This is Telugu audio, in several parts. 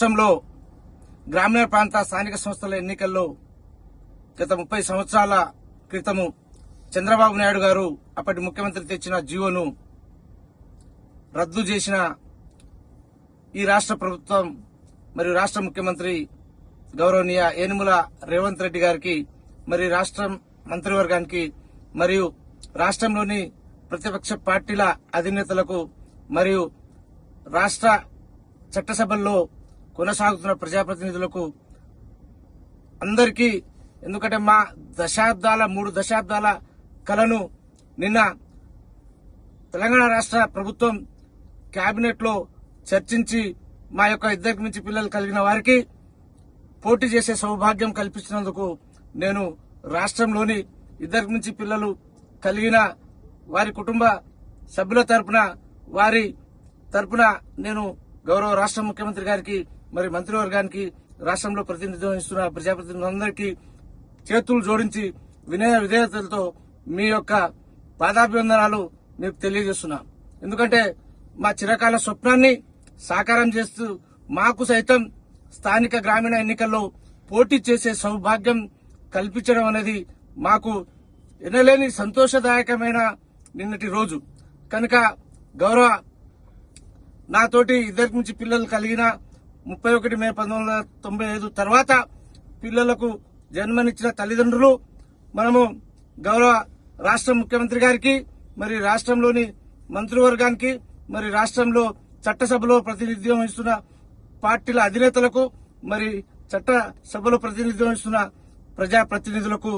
రాష్ట్రంలో గ్రామీణ ప్రాంత స్థానిక సంస్థల ఎన్నికల్లో గత ముప్పై సంవత్సరాల క్రితము చంద్రబాబు నాయుడు గారు అప్పటి ముఖ్యమంత్రి తెచ్చిన జీవోను రద్దు చేసిన ఈ రాష్ట్ర ప్రభుత్వం మరియు రాష్ట్ర ముఖ్యమంత్రి గౌరవనీయ ఏనుముల రేవంత్ రెడ్డి గారికి మరి రాష్ట్ర మంత్రివర్గానికి మరియు రాష్ట్రంలోని ప్రతిపక్ష పార్టీల అధినేతలకు మరియు రాష్ట్ర చట్టసభల్లో కొనసాగుతున్న ప్రజాప్రతినిధులకు అందరికీ ఎందుకంటే మా దశాబ్దాల మూడు దశాబ్దాల కలను నిన్న తెలంగాణ రాష్ట్ర ప్రభుత్వం కేబినెట్లో చర్చించి మా యొక్క ఇద్దరికి మించి పిల్లలు కలిగిన వారికి పోటీ చేసే సౌభాగ్యం కల్పించినందుకు నేను రాష్ట్రంలోని ఇద్దరికి మించి పిల్లలు కలిగిన వారి కుటుంబ సభ్యుల తరపున వారి తరపున నేను గౌరవ రాష్ట్ర ముఖ్యమంత్రి గారికి మరి మంత్రివర్గానికి రాష్ట్రంలో ప్రతినిధిత్వం ఇస్తున్న ప్రజాప్రతినిధులందరికీ చేతులు జోడించి వినయ విధేయతలతో మీ యొక్క పాదాభివందనాలు మీకు తెలియజేస్తున్నా. ఎందుకంటే మా చిరకాల స్వప్నాన్ని సాకారం చేస్తూ మాకు సైతం స్థానిక గ్రామీణ ఎన్నికల్లో పోటీ చేసే సౌభాగ్యం కల్పించడం అనేది మాకు ఎనలేని సంతోషదాయకమైన నిన్నటి రోజు. కనుక గౌరవ నాతోటి ఇద్దరికి నుంచి పిల్లలు కలిగిన ముప్పై ఒకటి మే పంతొమ్మిది వందల తొంభై ఐదు తర్వాత పిల్లలకు జన్మనిచ్చిన తల్లిదండ్రులు మనము గౌరవ రాష్ట్ర ముఖ్యమంత్రి గారికి మరి రాష్ట్రంలోని మంత్రివర్గానికి మరి రాష్ట్రంలో చట్టసభలో ప్రతినిధ్యం వహిస్తున్న పార్టీల అధినేతలకు మరి చట్ట ప్రతినిధ్యం వహిస్తున్న ప్రజాప్రతినిధులకు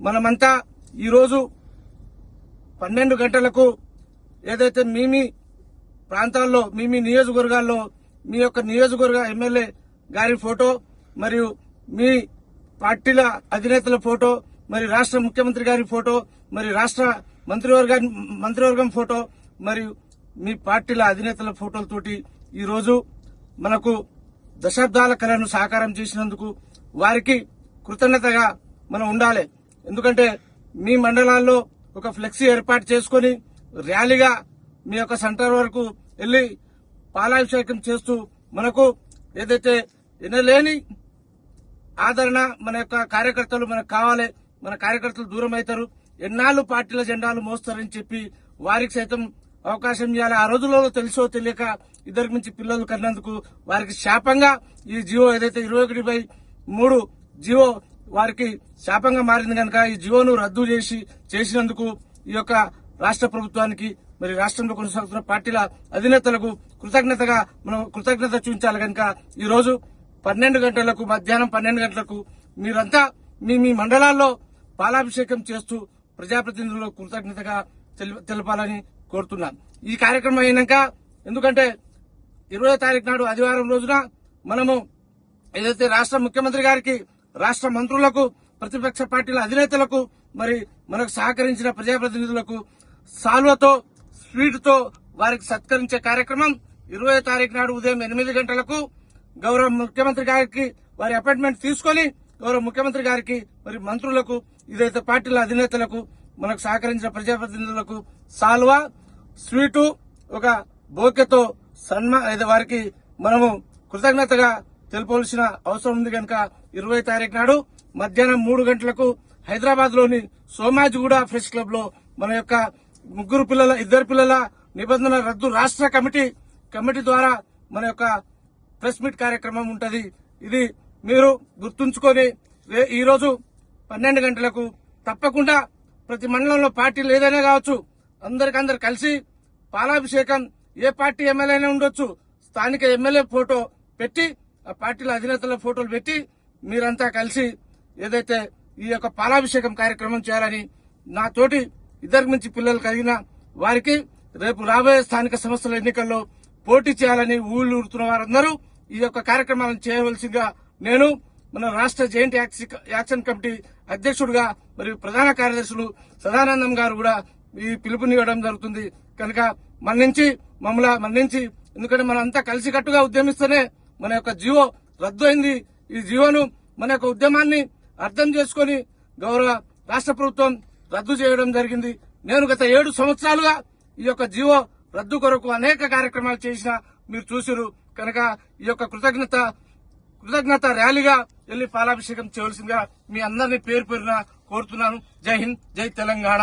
మనమంతా ఈరోజు పన్నెండు గంటలకు ఏదైతే మీ ప్రాంతాల్లో మీ నియోజకవర్గాల్లో మీ యొక్క నియోజకవర్గ ఎమ్మెల్యే గారి ఫోటో మరియు మీ పార్టీల అధినేతల ఫోటో మరి రాష్ట్ర ముఖ్యమంత్రి గారి ఫోటో మరి రాష్ట్ర మంత్రివర్గ మంత్రివర్గం ఫోటో మరియు మీ పార్టీల అధినేతల ఫోటోలతోటి ఈరోజు మనకు దశాబ్దాల కళను సాకారం చేసినందుకు వారికి కృతజ్ఞతగా మనం ఉండాలి. ఎందుకంటే మీ మండలాల్లో ఒక ఫ్లెక్సీ ఏర్పాటు చేసుకొని ర్యాలీగా మీ యొక్క సెంటర్ వరకు వెళ్ళి పాలాభిషేకం చేస్తూ మనకు ఏదైతే వినలేని ఆదరణ మన యొక్క కార్యకర్తలు మనకు కావాలి మన కార్యకర్తలు దూరం అవుతారు ఎన్నాళ్ళు పార్టీల జెండాలు మోస్తారని చెప్పి వారికి సైతం అవకాశం ఇవ్వాలి ఆ రోజులలో తెలుసో తెలియక ఇద్దరికి మించి పిల్లలు కన్నందుకు వారికి శాపంగా ఈ జియో ఏదైతే ఇరవై ఒకటి బై మూడు జియో వారికి శాపంగా మారింది కనుక ఈ జియోను రద్దు చేసి చేసినందుకు ఈ యొక్క రాష్ట్ర ప్రభుత్వానికి మరి రాష్ట్రంలో కొనసాగుతున్న పార్టీల అధినేతలకు కృతజ్ఞతగా మనం కృతజ్ఞత చూపించాలి కనుక ఈ రోజు పన్నెండు గంటలకు మధ్యాహ్నం పన్నెండు గంటలకు మీరంతా మీ మీ మండలాల్లో పాలాభిషేకం చేస్తూ ప్రజాప్రతినిధులకు కృతజ్ఞతగా తెలపాలని కోరుతున్నాను ఈ కార్యక్రమం అయినాక ఎందుకంటే ఇరవై తారీఖు నాడు ఆదివారం రోజున మనము ఏదైతే రాష్ట్ర ముఖ్యమంత్రి గారికి రాష్ట్ర మంత్రులకు ప్రతిపక్ష పార్టీల అధినేతలకు మరి మనకు సహకరించిన ప్రజాప్రతినిధులకు సాల్వతో స్వీట్తో వారికి సత్కరించే కార్యక్రమం ఇరవై తారీఖు నాడు ఉదయం ఎనిమిది గంటలకు గౌరవ ముఖ్యమంత్రి గారికి వారి అపాయింట్మెంట్ తీసుకొని గౌరవ ముఖ్యమంత్రి గారికి మరి మంత్రులకు ఇదైతే పార్టీల అధినేతలకు మనకు సహకరించిన ప్రజాప్రతినిధులకు సాల్వా. స్వీటు ఒక బోకెతో సన్మా వారికి మనము కృతజ్ఞతగా తెలుపవలసిన అవసరం ఉంది కనుక ఇరవై తారీఖు నాడు మధ్యాహ్నం మూడు గంటలకు హైదరాబాద్లోని సోమాజిగూడ ప్రెస్ క్లబ్లో మన యొక్క ముగ్గురు పిల్లల ఇద్దరు పిల్లల నిబంధన రద్దు రాష్ట్ర కమిటీ కమిటీ ద్వారా మన యొక్క ప్రెస్ మీట్ కార్యక్రమం ఉంటది. ఇది మీరు గుర్తుంచుకొని రే- ఈ రోజు పన్నెండు గంటలకు తప్పకుండా ప్రతి మండలంలో పార్టీలు ఏదైనా కావచ్చు అందరికందరు కలిసి పాలాభిషేకం ఏ పార్టీ ఎమ్మెల్యేనే ఉండొచ్చు స్థానిక ఎమ్మెల్యే ఫోటో పెట్టి ఆ పార్టీల అధినేతల ఫోటోలు పెట్టి మీరంతా కలిసి ఏదైతే ఈ యొక్క పాలాభిషేకం కార్యక్రమం చేయాలని నాతోటి ఇద్దరికి ఇద్దరి నుంచి పిల్లలు కలిగిన వారికి రేపు రాబోయే స్థానిక సంస్థల ఎన్నికల్లో పోటీ చేయాలని ఊళ్ళూరుతున్న వారందరూ ఈ యొక్క కార్యక్రమాలను చేయవలసిందిగా నేను మన రాష్ట్ర జైంట్ యాక్సి- యాక్షన్ కమిటీ అధ్యక్షుడిగా మరియు ప్రధాన కార్యదర్శులు సదానందం గారు కూడా ఈ పిలుపునివ్వడం జరుగుతుంది. కనుక మన నుంచి మన్నించి మన నుంచి ఎందుకంటే మనం అంతా కలిసికట్టుగా ఉద్యమిస్తేనే మన యొక్క జీవో రద్దు అయింది ఈ జీవోను మన యొక్క ఉద్యమాన్ని అర్థం చేసుకొని గౌరవ రాష్ట్ర ప్రభుత్వం రద్దు చేయడం జరిగింది. నేను గత ఏడు సంవత్సరాలుగా ఈ యొక్క జీవో రద్దు కొరకు అనేక కార్యక్రమాలు చేసిన మీరు చూసిరు. కనుక ఈ యొక్క కృతజ్ఞత కృతజ్ఞత ర్యాలీగా వెళ్ళి పాలాభిషేకం చేయవలసిందిగా మీ అందరినీ పేరు పేరున కోరుతున్నాను. జై హింద్ జై తెలంగాణ.